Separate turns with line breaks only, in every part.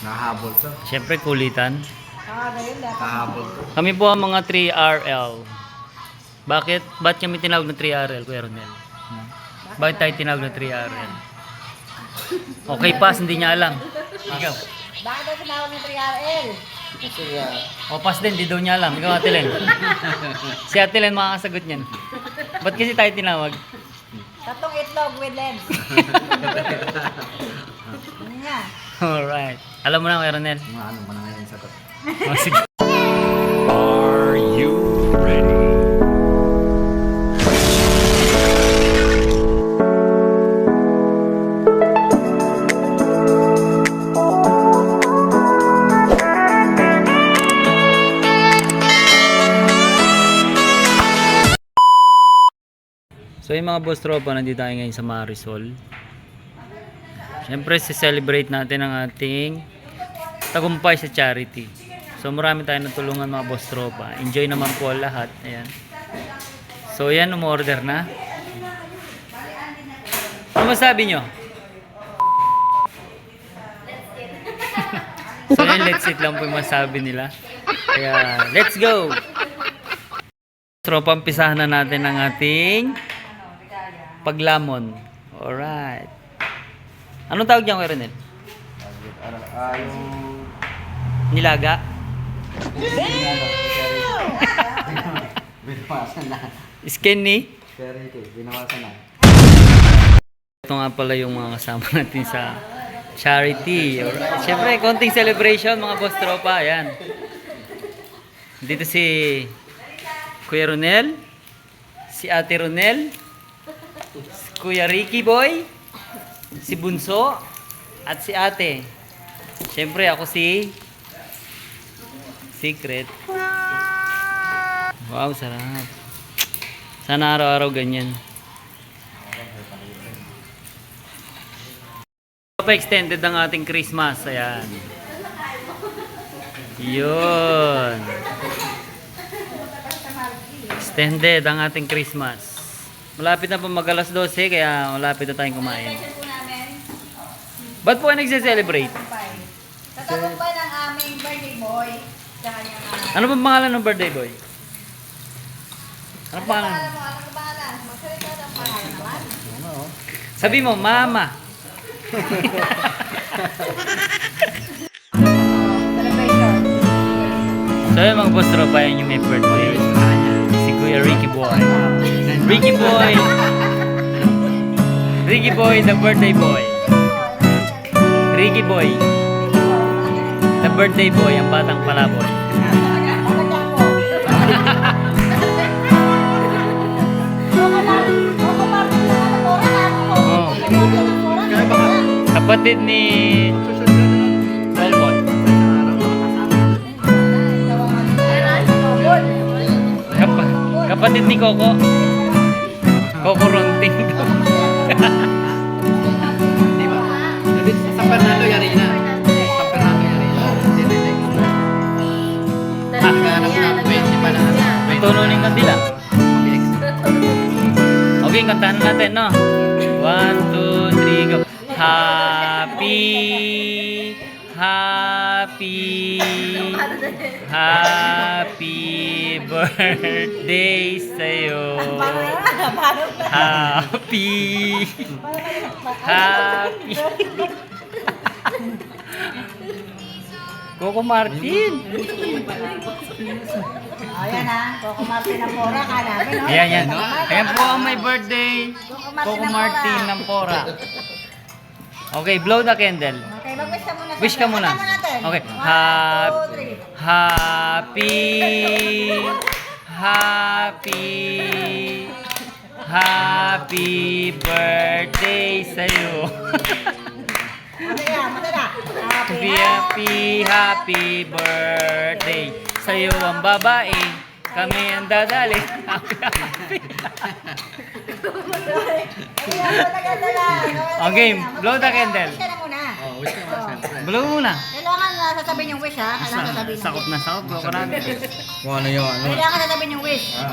Nahabol to.
Siyempre kulitan.
Ah, dapat.
Nahabol to.
Kami po ang mga 3RL. Bakit? Ba't kami tinawag na 3RL, Kuya Ronel? Hmm? Bakit tayo tinawag na 3RL? Okay, pass, hindi niya alam. Ikaw.
Bakit daw tinawag ng 3RL?
Kasi uh,
O, pass din, di daw niya alam. Ikaw, Ate Len. si Ate Len makakasagot niyan. Ba't kasi tayo tinawag?
Tatong itlog with lens. Nga?
Alright. Alam mo na, Kuya Ronel?
mga ano mo na ngayon sa to.
O, sige.
Are you ready?
So yung mga boss tropa, nandito tayo ngayon sa Marisol. Siyempre, celebrate natin ang ating tagumpay sa charity. So marami tayong natulungan mga boss tropa. Enjoy naman po lahat. Ayan. So yan, umorder na. Ano masabi nyo? so yan, let's eat lang po yung masabi nila. Kaya, let's go! Tropa, umpisahan na natin ang ating paglamon. Alright. Anong tawag niyan, Kuya Ronel?
Ah, yung...
Nilaga?
Binawasan na.
Skinny?
Pero ito, binawasan na.
Ito nga pala yung mga kasama natin sa charity. Alright. Siyempre, konting celebration mga boss tropa. Ayan. Dito si Kuya Ronel, si Ate Ronel, si Kuya Ricky Boy, si Bunso, at si Ate. Siyempre, ako si Secret. Wow, sarap. Sana araw-araw ganyan. Pa-extended ang ating Christmas. Ayan. Yun. Extended ang ating Christmas. Malapit na po mag alas 12 kaya malapit na tayong kumain. Ba't po kayo nagse-celebrate?
sa tagumpay ng aming birthday boy, sa kanyang uh,
Ano bang pangalan ng birthday boy? Ano pangalan?
Alam mo, anong pangalan? Magsalita ng pangalan naman.
Sabi mo, Mama.
Celebration.
So yun mga boss tropa, yun yung may birthday. Si Kuya Ricky Boy. Ricky Boy. Ricky Boy, the birthday boy. Ricky Boy. The birthday boy, ang batang palaboy. Oh. Kapatid ni Belmont. Kap kapatid ni Coco. Coco Ronting. Tununin ka dila.
Mag-ex.
Okay, kantahan na natin, no? One, two, three, go. Happy, happy, happy birthday sa'yo. Happy, happy. Coco Martin.
Ayan na, Coco Martin ng Pora ka namin, no?
Ayan, yan. Ayan po ang may birthday.
Coco
Martin ng Pora. Okay, blow the candle.
Okay, mag-wish ka muna.
Wish ka muna. Okay.
One,
Hap-
two, three.
Happy, happy, happy birthday sa'yo. Happy, happy, happy birthday sa'yo ang babae. Kami ang dadali. Happy, blow the candle.
Oh, wish ka mga siyempre.
Blow muna.
Kailangan na sasabihin yung wish, ha? Kailangan sasabihin yung
Sakop
wish.
na sakop. Blow ka natin.
Kung ano yun, ano?
Kailangan sasabihin yung wish.
Ah.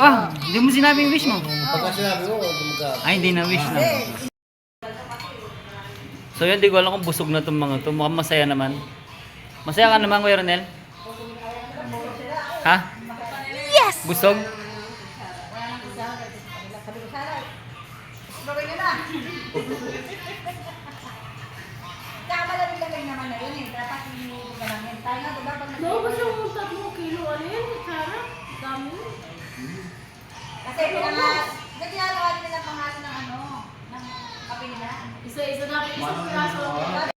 Ah, hindi mo sinabi yung wish mo.
Pagka sinabi ko, gumagka.
Ay, hindi na wish na. So yun, di ko alam kung busog na itong mga to. Mukhang masaya naman. Masaya ka naman, Kuya Ronel? Ha? Yes! Busog?
Na. Tsaka malamig-lamig naman na yun eh. Dapat lang yan. Tayo nga, diba?
Yung tatlong kilo. Ano yun? Sarah? Dami.
Kasi pinanga... Kasi ginagawa nila pangalan ng ano, ng kape nila.
Isa-isa na. Isang piraso.